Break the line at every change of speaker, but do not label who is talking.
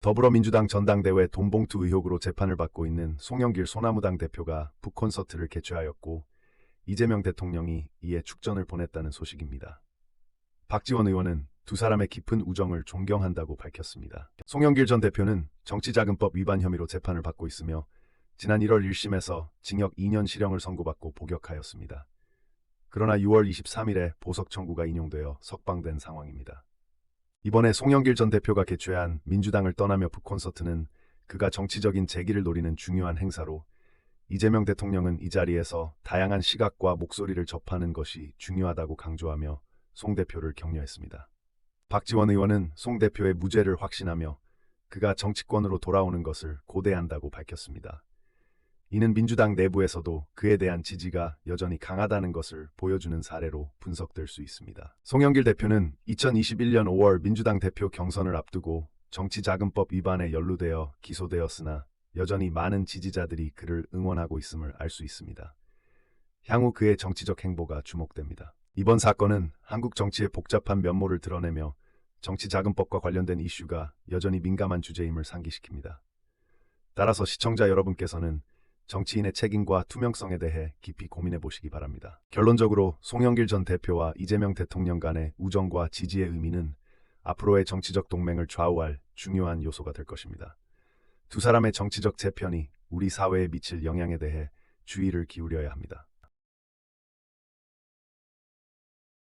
더불어민주당 전당대회 돈봉투 의혹으로 재판을 받고 있는 송영길 소나무당 대표가 북콘서트를 개최하였고 이재명 대통령이 이에 축전을 보냈다는 소식입니다. 박지원 의원은 두 사람의 깊은 우정을 존경한다고 밝혔습니다. 송영길 전 대표는 정치자금법 위반 혐의로 재판을 받고 있으며 지난 1월 1심에서 징역 2년 실형을 선고받고 복역하였습니다. 그러나 6월 23일에 보석 청구가 인용되어 석방된 상황입니다. 이번에 송영길 전 대표가 개최한 민주당을 떠나며 북콘서트는 그가 정치적인 재기를 노리는 중요한 행사로 이재명 대통령은 이 자리에서 다양한 시각과 목소리를 접하는 것이 중요하다고 강조하며 송 대표를 격려했습니다. 박지원 의원은 송 대표의 무죄를 확신하며 그가 정치권으로 돌아오는 것을 고대한다고 밝혔습니다. 이는 민주당 내부에서도 그에 대한 지지가 여전히 강하다는 것을 보여주는 사례로 분석될 수 있습니다. 송영길 대표는 2021년 5월 민주당 대표 경선을 앞두고 정치자금법 위반에 연루되어 기소되었으나 여전히 많은 지지자들이 그를 응원하고 있음을 알 수 있습니다. 향후 그의 정치적 행보가 주목됩니다. 이번 사건은 한국 정치의 복잡한 면모를 드러내며 정치자금법과 관련된 이슈가 여전히 민감한 주제임을 상기시킵니다. 따라서 시청자 여러분께서는 정치인의 책임과 투명성에 대해 깊이 고민해 보시기 바랍니다. 결론적으로 송영길 전 대표와 이재명 대통령 간의 우정과 지지의 의미는 앞으로의 정치적 동맹을 좌우할 중요한 요소가 될 것입니다. 두 사람의 정치적 재편이 우리 사회에 미칠 영향에 대해 주의를 기울여야 합니다.